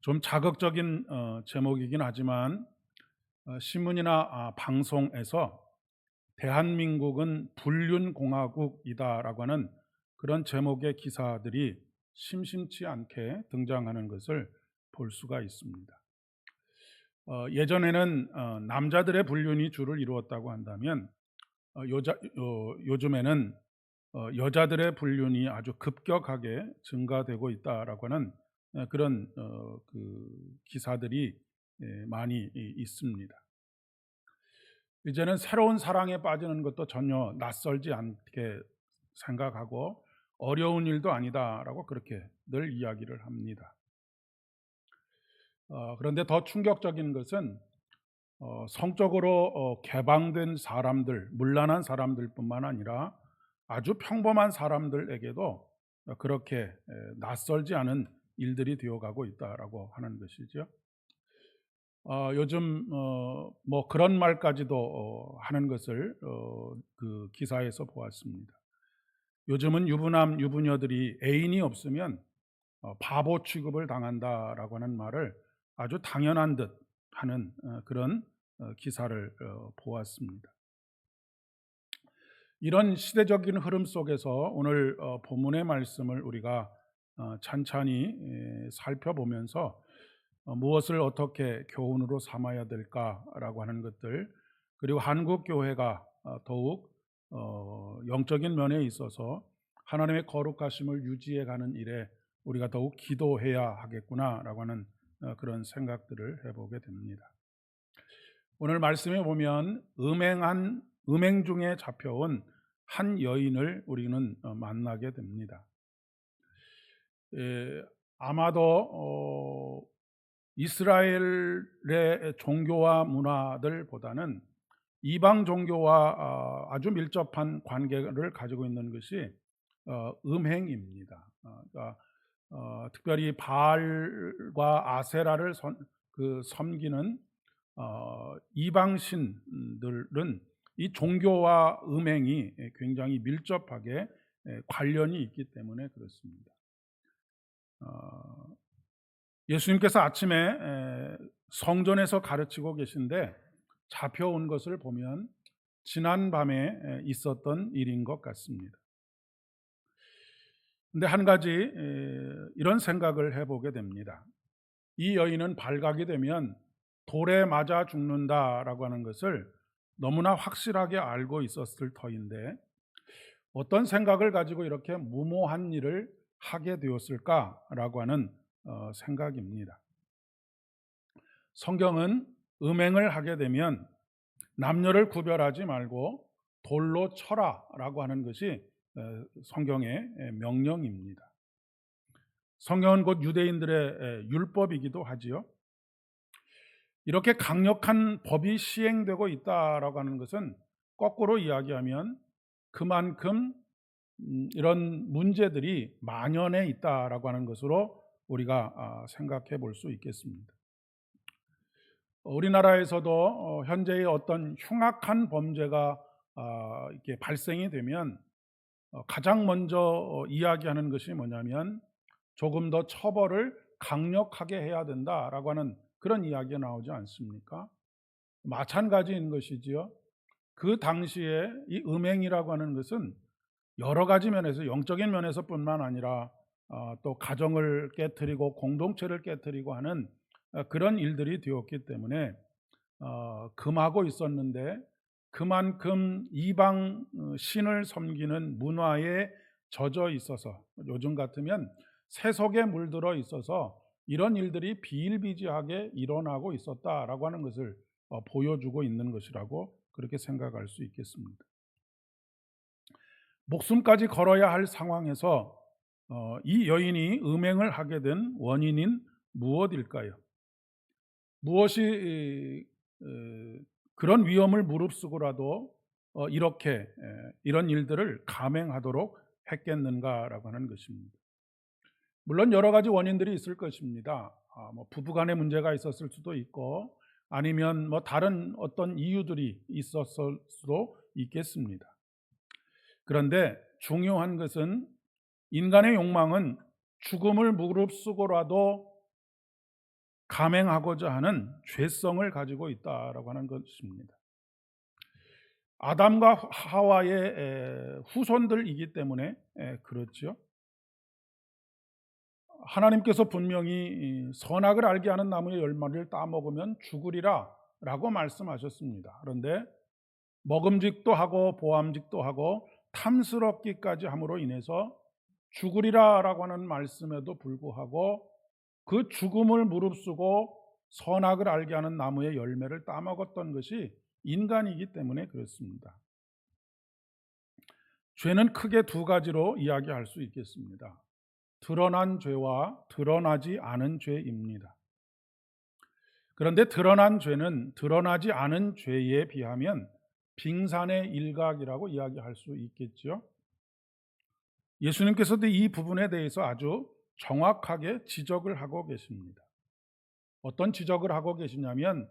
좀 자극적인 어, 제목이긴 하지만 어, 신문이나 아, 방송에서 대한민국은 불륜공화국이다라고 하는 그런 제목의 기사들이 심심치 않게 등장하는 것을 볼 수가 있습니다. 어, 예전에는 어, 남자들의 불륜이 주를 이루었다고 한다면 어, 요자, 어, 요즘에는 어, 여자들의 불륜이 아주 급격하게 증가되고 있다라고 하는 어, 그런 어, 그 기사들이 예, 많이 이- 있습니다. 이제는 새로운 사랑에 빠지는 것도 전혀 낯설지 않게 생각하고 어려운 일도 아니다라고 그렇게 늘 이야기를 합니다. 어, 그런데 더 충격적인 것은 어, 성적으로 어, 개방된 사람들, 문란한 사람들뿐만 아니라 아주 평범한 사람들에게도 그렇게 에, 낯설지 않은 일들이 되어가고 있다라고 하는 것이죠. 어, 요즘 어, 뭐 그런 말까지도 어, 하는 것을 어, 그 기사에서 보았습니다. 요즘은 유부남 유부녀들이 애인이 없으면 어, 바보 취급을 당한다라고 하는 말을 아주 당연한 듯 하는 어, 그런 어, 기사를 어, 보았습니다. 이런 시대적인 흐름 속에서 오늘 어, 본문의 말씀을 우리가 어, 찬찬히 에, 살펴보면서 어, 무엇을 어떻게 교훈으로 삼아야 될까라고 하는 것들 그리고 한국 교회가 어, 더욱 어, 영적인 면에 있어서 하나님의 거룩하심을 유지해 가는 일에 우리가 더욱 기도해야 하겠구나라고 하는 어, 그런 생각들을 해보게 됩니다. 오늘 말씀에 보면 음행한 음행 중에 잡혀온 한 여인을 우리는 어, 만나게 됩니다. 에, 아마도 어, 이스라엘의 종교와 문화들보다는 이방 종교와 아, 아주 밀접한 관계를 가지고 있는 것이 어, 음행입니다. 어, 그러니까 어, 특별히 바알과 아세라를 선- 그 섬기는 어, 이방 신들은 이 종교와 음행이 굉장히 밀접하게 에, 관련이 있기 때문에 그렇습니다. 어, 예수님께서 아침에 에, 성전에서 가르치고 계신데 잡혀온 것을 보면 지난 밤에 에, 있었던 일인 것 같습니다. 근데 한 가지 에, 이런 생각을 해보게 됩니다. 이 여인은 발각이 되면 돌에 맞아 죽는다라고 하는 것을 너무나 확실하게 알고 있었을 터인데 어떤 생각을 가지고 이렇게 무모한 일을 하게 되었을까라고 하는 어, 생각입니다. 성경은 음행을 하게 되면 남녀를 구별하지 말고 돌로 쳐라라고 하는 것이 어, 성경의 명령입니다. 성경은 곧 유대인들의 율법이기도 하지요. 이렇게 강력한 법이 시행되고 있다라고 하는 것은 거꾸로 이야기하면 그만큼 음, 이런 문제들이 만연해 있다라고 하는 것으로 우리가 아, 생각해 볼 수 있겠습니다. 우리나라에서도 어, 현재의 어떤 흉악한 범죄가 아, 이렇게 발생이 되면 어, 가장 먼저 어, 이야기하는 것이 뭐냐면 조금 더 처벌을 강력하게 해야 된다라고 하는 그런 이야기가 나오지 않습니까? 마찬가지인 것이지요. 그 당시에 이 음행이라고 하는 것은 여러 가지 면에서 영적인 면에서뿐만 아니라 어, 또 가정을 깨뜨리고 공동체를 깨뜨리고 하는 어, 그런 일들이 되었기 때문에 어, 금하고 있었는데 그만큼 이방 어, 신을 섬기는 문화에 젖어 있어서 요즘 같으면 세속에 물들어 있어서 이런 일들이 비일비재하게 일어나고 있었다라고 하는 것을 어, 보여주고 있는 것이라고 그렇게 생각할 수 있겠습니다. 목숨까지 걸어야 할 상황에서 어, 이 여인이 음행을 하게 된 원인인 무엇일까요? 무엇이 그런 위험을 무릅쓰고라도 어, 이렇게 에, 이런 일들을 감행하도록 했겠는가라고 하는 것입니다. 물론 여러 가지 원인들이 있을 것입니다. 아, 뭐 부부간의 문제가 있었을 수도 있고 아니면 뭐 다른 어떤 이유들이 있었을 수도 있겠습니다. 그런데 중요한 것은 인간의 욕망은 죽음을 무릅쓰고라도 감행하고자 하는 죄성을 가지고 있다라고 하는 것입니다. 아담과 하와의 에, 후손들이기 때문에 에, 그렇죠. 하나님께서 분명히 이 선악을 알게 하는 나무의 열매를 따먹으면 죽으리라 라고 말씀하셨습니다. 그런데 먹음직도 하고 보암직도 하고 탐스럽기까지 함으로 인해서 죽으리라라고 하는 말씀에도 불구하고 그 죽음을 무릅쓰고 선악을 알게 하는 나무의 열매를 따먹었던 것이 인간이기 때문에 그렇습니다. 죄는 크게 두 가지로 이야기할 수 있겠습니다. 드러난 죄와 드러나지 않은 죄입니다. 그런데 드러난 죄는 드러나지 않은 죄에 비하면 빙산의 일각이라고 이야기할 수 있겠죠. 예수님께서도 이 부분에 대해서 아주 정확하게 지적을 하고 계십니다. 어떤 지적을 하고 계시냐면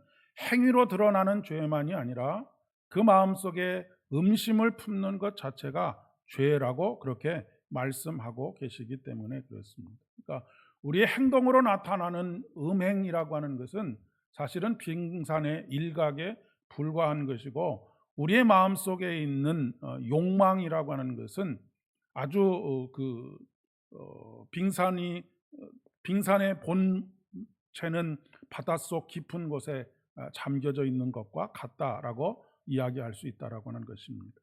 행위로 드러나는 죄만이 아니라 그 마음속에 음심을 품는 것 자체가 죄라고 그렇게 말씀하고 계시기 때문에 그렇습니다. 그러니까 우리의 행동으로 나타나는 음행이라고 하는 것은 사실은 빙산의 일각에 불과한 것이고 우리의 마음 속에 있는 어, 욕망이라고 하는 것은 아주 어, 그 어, 빙산이 빙산의 본체는 바닷속 깊은 곳에 아, 잠겨져 있는 것과 같다라고 이야기할 수 있다라고 하는 것입니다.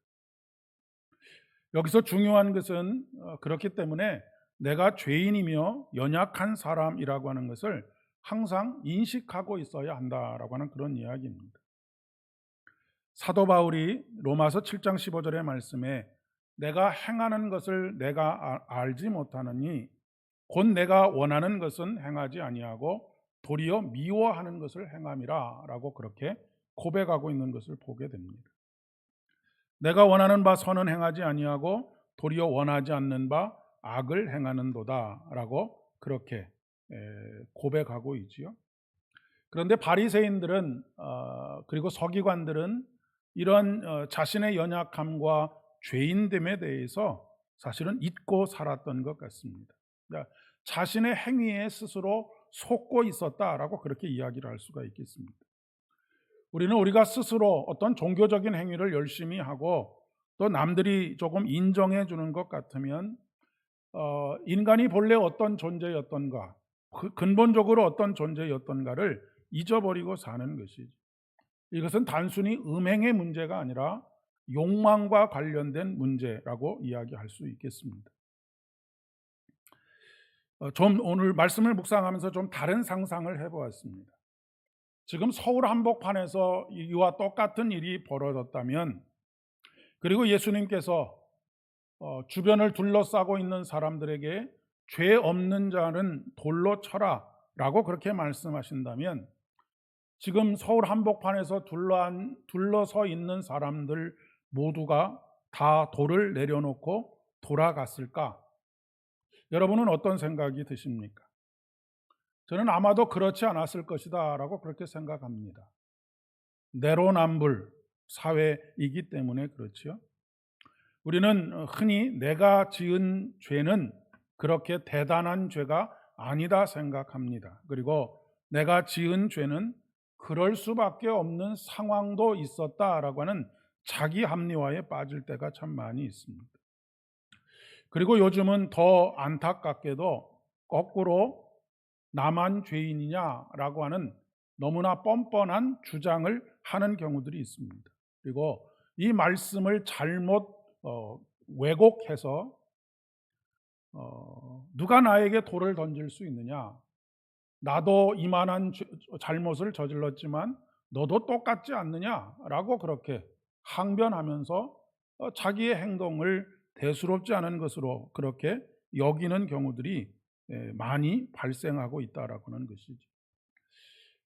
여기서 중요한 것은 그렇기 때문에 내가 죄인이며 연약한 사람이라고 하는 것을 항상 인식하고 있어야 한다라고 하는 그런 이야기입니다. 사도 바울이 로마서 7장 15절의 말씀에 내가 행하는 것을 내가 아, 알지 못하느니 곧 내가 원하는 것은 행하지 아니하고 도리어 미워하는 것을 행함이라라고 그렇게 고백하고 있는 것을 보게 됩니다. 내가 원하는 바 선은 행하지 아니하고 도리어 원하지 않는 바 악을 행하는도다라고 그렇게 고백하고 있지요. 그런데 바리새인들은 어, 그리고 서기관들은 이런 어, 자신의 연약함과 죄인됨에 대해서 사실은 잊고 살았던 것 같습니다. 그러니까 자신의 행위에 스스로 속고 있었다라고 그렇게 이야기를 할 수가 있겠습니다. 우리는 우리가 스스로 어떤 종교적인 행위를 열심히 하고 또 남들이 조금 인정해 주는 것 같으면 어, 인간이 본래 어떤 존재였던가 그 근본적으로 어떤 존재였던가를 잊어버리고 사는 것이죠. 이것은 단순히 음행의 문제가 아니라 욕망과 관련된 문제라고 이야기할 수 있겠습니다. 어, 좀 오늘 말씀을 묵상하면서 좀 다른 상상을 해보았습니다. 지금 서울 한복판에서 이와 똑같은 일이 벌어졌다면 그리고 예수님께서 어, 주변을 둘러싸고 있는 사람들에게 죄 없는 자는 돌로 쳐라 라고 그렇게 말씀하신다면 지금 서울 한복판에서 둘러서 있는 사람들 모두가 다 돌을 내려놓고 돌아갔을까? 여러분은 어떤 생각이 드십니까? 저는 아마도 그렇지 않았을 것이다 라고 그렇게 생각합니다. 내로남불 사회이기 때문에 그렇죠. 우리는 흔히 내가 지은 죄는 그렇게 대단한 죄가 아니다 생각합니다. 그리고 내가 지은 죄는 그럴 수밖에 없는 상황도 있었다라고 하는 자기 합리화에 빠질 때가 참 많이 있습니다. 그리고 요즘은 더 안타깝게도 거꾸로 나만 죄인이냐라고 하는 너무나 뻔뻔한 주장을 하는 경우들이 있습니다. 그리고 이 말씀을 잘못 어, 왜곡해서 어, 누가 나에게 돌을 던질 수 있느냐? 나도 이만한 잘못을 저질렀지만 너도 똑같지 않느냐라고 그렇게 항변하면서 어, 자기의 행동을 대수롭지 않은 것으로 그렇게 여기는 경우들이 예, 많이 발생하고 있다라고 하는 것이죠.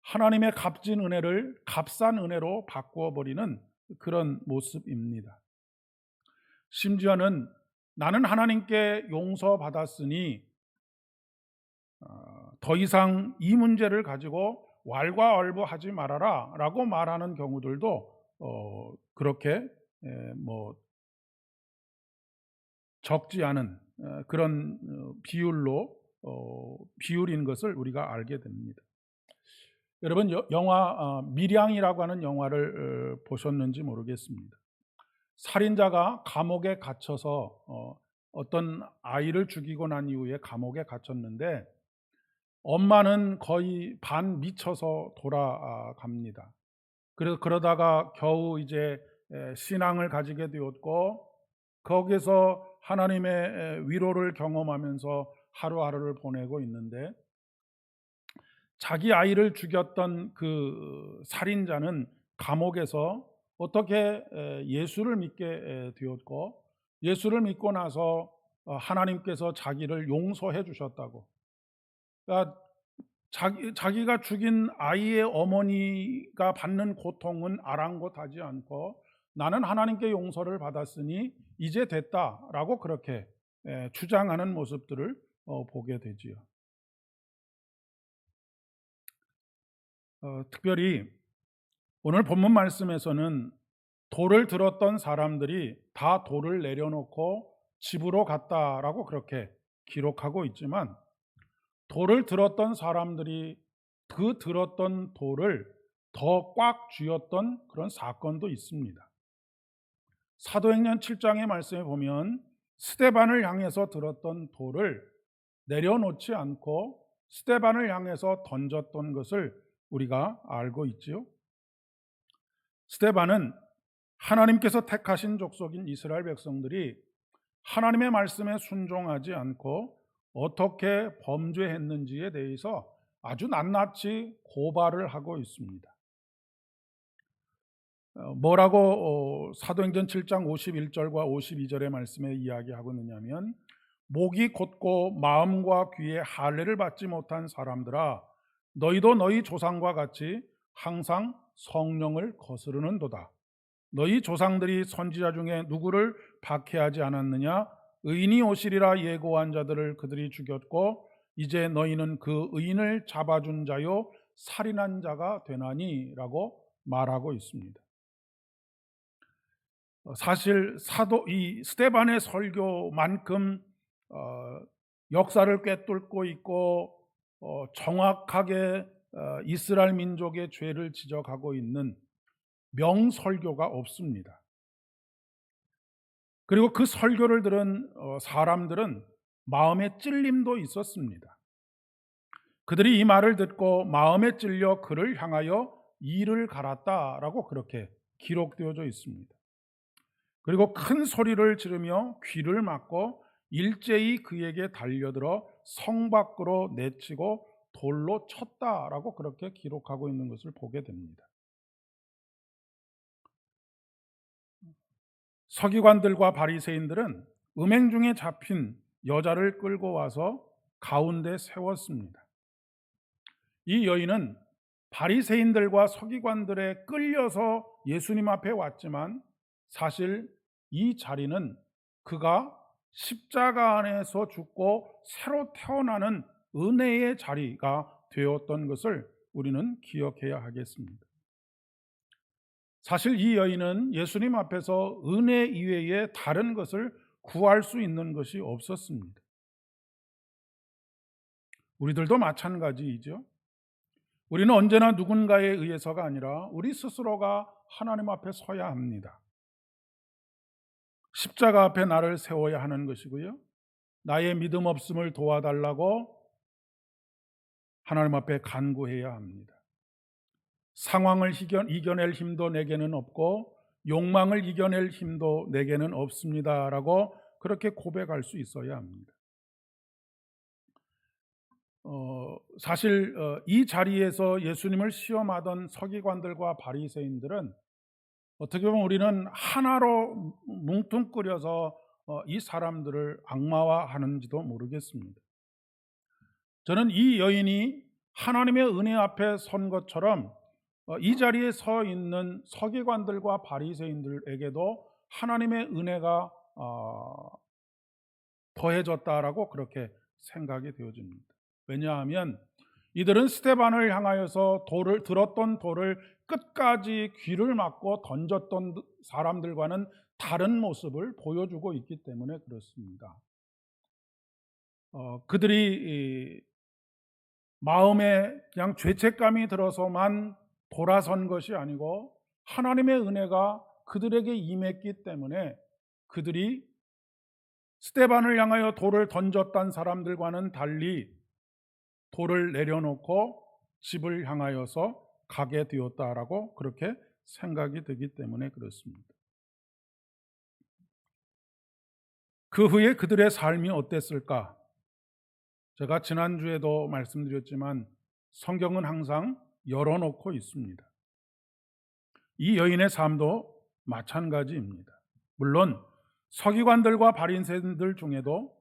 하나님의 값진 은혜를 값싼 은혜로 바꾸어 버리는 그런 모습입니다. 심지어는 나는 하나님께 용서받았으니 어, 더 이상 이 문제를 가지고 왈과얼부하지 말아라 라고 말하는 경우들도 어, 그렇게 뭐 적지 않은 그런 어, 비율로 비율인 것을 우리가 알게 됩니다. 여러분 여- 영화 어, 밀양이라고 하는 영화를 어, 보셨는지 모르겠습니다. 살인자가 감옥에 갇혀서 어, 어떤 아이를 죽이고 난 이후에 감옥에 갇혔는데 엄마는 거의 반 미쳐서 돌아갑니다. 그래서 그러다가 겨우 이제 에, 신앙을 가지게 되었고 거기서 하나님의 에, 위로를 경험하면서 하루하루를 보내고 있는데 자기 아이를 죽였던 그 살인자는 감옥에서 어떻게 에, 예수를 믿게 에, 되었고 예수를 믿고 나서 어, 하나님께서 자기를 용서해 주셨다고. 그러니까 자기, 자기가 죽인 아이의 어머니가 받는 고통은 아랑곳하지 않고 나는 하나님께 용서를 받았으니 이제 됐다라고 그렇게 에, 주장하는 모습들을 어, 보게 되지요. 어, 특별히 오늘 본문 말씀에서는 돌을 들었던 사람들이 다 돌을 내려놓고 집으로 갔다라고 그렇게 기록하고 있지만 돌을 들었던 사람들이 그 들었던 돌을 더 꽉 쥐었던 그런 사건도 있습니다. 사도행전 7장의 말씀에 보면 스테반을 향해서 들었던 돌을 내려놓지 않고 스테반을 향해서 던졌던 것을 우리가 알고 있지요. 스테반은 하나님께서 택하신 족속인 이스라엘 백성들이 하나님의 말씀에 순종하지 않고 어떻게 범죄했는지에 대해서 아주 낱낱이 고발을 하고 있습니다. 어, 뭐라고 어, 사도행전 7장 51절과 52절의 말씀에 이야기하고 있느냐면 목이 곧고 마음과 귀에 할례를 받지 못한 사람들아 너희도 너희 조상과 같이 항상 성령을 거스르는도다. 너희 조상들이 선지자 중에 누구를 박해하지 않았느냐? 의인이 오시리라 예고한 자들을 그들이 죽였고 이제 너희는 그 의인을 잡아준 자요 살인한 자가 되나니라고 말하고 있습니다. 어, 사실 사도 이 스테반의 설교만큼 어, 역사를 꿰뚫고 있고 어, 정확하게 어, 이스라엘 민족의 죄를 지적하고 있는 명설교가 없습니다. 그리고 그 설교를 들은 어, 사람들은 마음에 찔림도 있었습니다. 그들이 이 말을 듣고 마음에 찔려 그를 향하여 이를 갈았다라고 그렇게 기록되어져 있습니다. 그리고 큰 소리를 지르며 귀를 막고 일제히 그에게 달려들어 성 밖으로 내치고 돌로 쳤다라고 그렇게 기록하고 있는 것을 보게 됩니다. 서기관들과 바리새인들은 음행 중에 잡힌 여자를 끌고 와서 가운데 세웠습니다. 이 여인은 바리새인들과 서기관들에 끌려서 예수님 앞에 왔지만 사실 이 자리는 그가 십자가 안에서 죽고 새로 태어나는 은혜의 자리가 되었던 것을 우리는 기억해야 하겠습니다. 사실 이 여인은 예수님 앞에서 은혜 이외에 다른 것을 구할 수 있는 것이 없었습니다. 우리들도 마찬가지이죠. 우리는 언제나 누군가에 의해서가 아니라 우리 스스로가 하나님 앞에 서야 합니다. 십자가 앞에 나를 세워야 하는 것이고요. 나의 믿음 없음을 도와달라고 하나님 앞에 간구해야 합니다. 상황을 이겨낼 힘도 내게는 없고 욕망을 이겨낼 힘도 내게는 없습니다라고 그렇게 고백할 수 있어야 합니다. 어, 사실 어, 이 자리에서 예수님을 시험하던 서기관들과 바리새인들은 어떻게 보면 우리는 하나로 뭉뚱그려서 어, 이 사람들을 악마화하는지도 모르겠습니다. 저는 이 여인이 하나님의 은혜 앞에 선 것처럼 어, 이 자리에 서 있는 서기관들과 바리새인들에게도 하나님의 은혜가 어, 더해졌다라고 그렇게 생각이 되어집니다. 왜냐하면 이들은 스테반을 향하여서 돌을 들었던 돌을 끝까지 귀를 막고 던졌던 사람들과는 다른 모습을 보여주고 있기 때문에 그렇습니다. 어, 그들이 마음에 그냥 죄책감이 들어서만 돌아선 것이 아니고 하나님의 은혜가 그들에게 임했기 때문에 그들이 스테반을 향하여 돌을 던졌던 사람들과는 달리 돌을 내려놓고 집을 향하여서 가게 되었다라고 그렇게 생각이 되기 때문에 그렇습니다. 그 후에 그들의 삶이 어땠을까? 제가 지난주에도 말씀드렸지만 성경은 항상 열어놓고 있습니다. 이 여인의 삶도 마찬가지입니다. 물론 서기관들과 바린새인들 중에도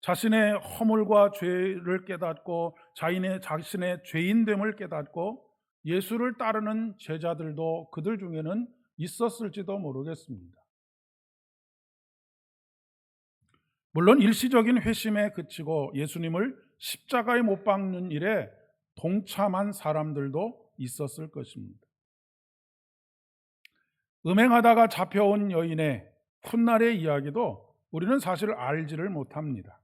자신의 허물과 죄를 깨닫고 자인의 자신의 죄인됨을 깨닫고 예수를 따르는 제자들도 그들 중에는 있었을지도 모르겠습니다. 물론 일시적인 회심에 그치고 예수님을 십자가에 못 박는 일에 동참한 사람들도 있었을 것입니다. 음행하다가 잡혀온 여인의 훗날의 이야기도 우리는 사실 알지를 못합니다.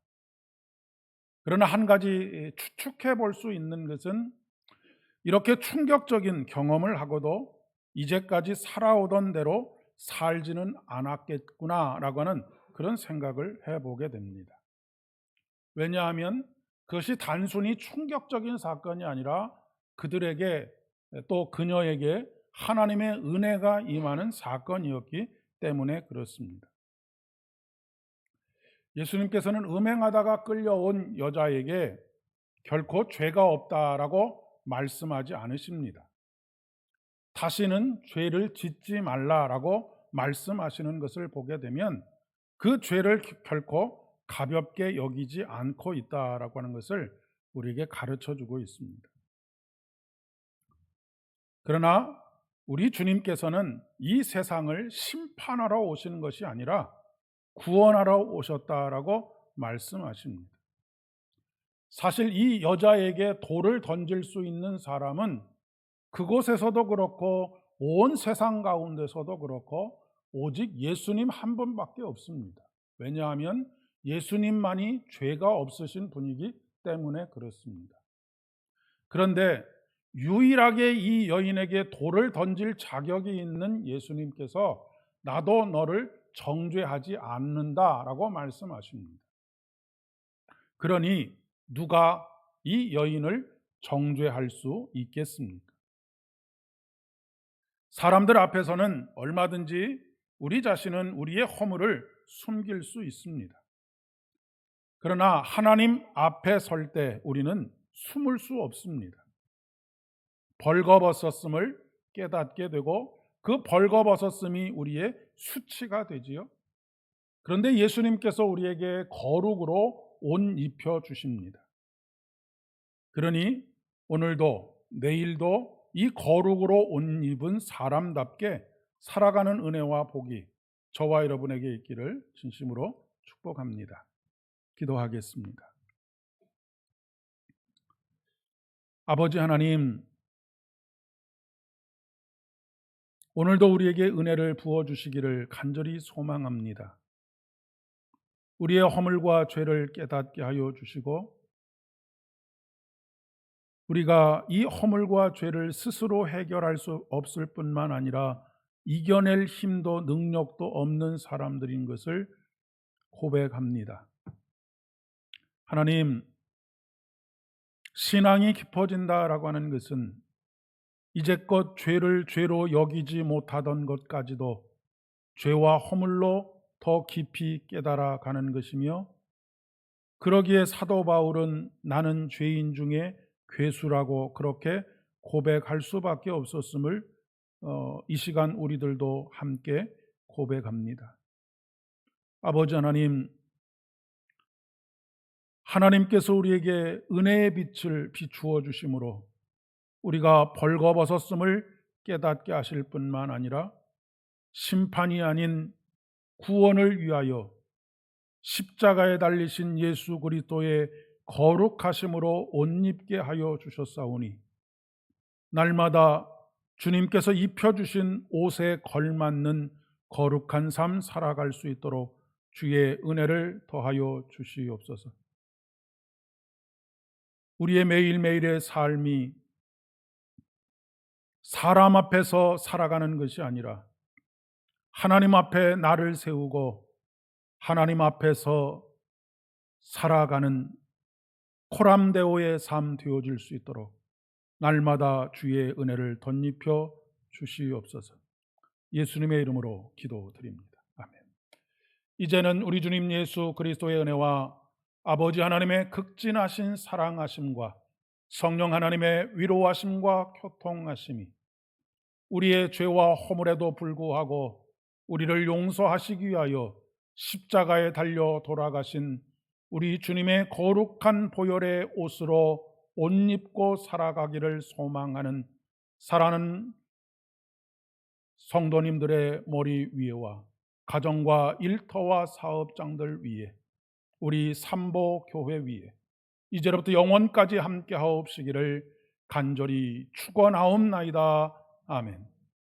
그러나 한 가지 추측해 볼 수 있는 것은 이렇게 충격적인 경험을 하고도 이제까지 살아오던 대로 살지는 않았겠구나라고 하는 그런 생각을 해보게 됩니다. 왜냐하면 그것이 단순히 충격적인 사건이 아니라 그들에게 또 그녀에게 하나님의 은혜가 임하는 사건이었기 때문에 그렇습니다. 예수님께서는 음행하다가 끌려온 여자에게 결코 죄가 없다라고 말씀하지 않으십니다. 다시는 죄를 짓지 말라라고 말씀하시는 것을 보게 되면 그 죄를 결코 가볍게 여기지 않고 있다라고 하는 것을 우리에게 가르쳐 주고 있습니다. 그러나 우리 주님께서는 이 세상을 심판하러 오시는 것이 아니라 구원하러 오셨다라고 말씀하십니다. 사실 이 여자에게 돌을 던질 수 있는 사람은 그곳에서도 그렇고 온 세상 가운데서도 그렇고 오직 예수님 한 분밖에 없습니다. 왜냐하면 예수님만이 죄가 없으신 분이기 때문에 그렇습니다. 그런데 유일하게 이 여인에게 돌을 던질 자격이 있는 예수님께서 나도 너를 정죄하지 않는다라고 말씀하십니다. 그러니 누가 이 여인을 정죄할 수 있겠습니까? 사람들 앞에서는 얼마든지 우리 자신은 우리의 허물을 숨길 수 있습니다. 그러나 하나님 앞에 설 때 우리는 숨을 수 없습니다. 벌거벗었음을 깨닫게 되고 그 벌거벗었음이 우리의 수치가 되지요. 그런데 예수님께서 우리에게 거룩으로 옷 입혀 주십니다. 그러니 오늘도 내일도 이 거룩으로 옷 입은 사람답게 살아가는 은혜와 복이 저와 여러분에게 있기를 진심으로 축복합니다. 기도하겠습니다. 아버지 하나님, 오늘도 우리에게 은혜를 부어 주시기를 간절히 소망합니다. 우리의 허물과 죄를 깨닫게 하여 주시고 우리가 이 허물과 죄를 스스로 해결할 수 없을 뿐만 아니라 이겨낼 힘도 능력도 없는 사람들인 것을 고백합니다. 하나님, 신앙이 깊어진다라고 하는 것은 이제껏 죄를 죄로 여기지 못하던 것까지도 죄와 허물로 더 깊이 깨달아 가는 것이며 그러기에 사도 바울은 나는 죄인 중에 괴수라고 그렇게 고백할 수밖에 없었음을 어, 이 시간 우리들도 함께 고백합니다. 아버지 하나님, 하나님께서 우리에게 은혜의 빛을 비추어 주심으로 우리가 벌거벗었음을 깨닫게 하실 뿐만 아니라 심판이 아닌 구원을 위하여 십자가에 달리신 예수 그리스도의 거룩하심으로 옷 입게 하여 주셨사오니 날마다 주님께서 입혀 주신 옷에 걸맞는 거룩한 삶 살아갈 수 있도록 주의 은혜를 더하여 주시옵소서. 우리의 매일매일의 삶이 사람 앞에서 살아가는 것이 아니라 하나님 앞에 나를 세우고 하나님 앞에서 살아가는 코람데오의 삶 되어질 수 있도록 날마다 주의 은혜를 덧입혀 주시옵소서. 예수님의 이름으로 기도드립니다. 아멘. 이제는 우리 주님 예수 그리스도의 은혜와 아버지 하나님의 극진하신 사랑하심과 성령 하나님의 위로하심과 교통하심이 우리의 죄와 허물에도 불구하고 우리를 용서하시기 위하여 십자가에 달려 돌아가신 우리 주님의 거룩한 보혈의 옷으로 옷 입고 살아가기를 소망하는 사랑하는 성도님들의 머리 위에와 가정과 일터와 사업장들 위에 우리 삼보 교회 위에 이제로부터 영원까지 함께 하옵시기를 간절히 축원하옵나이다. 아멘.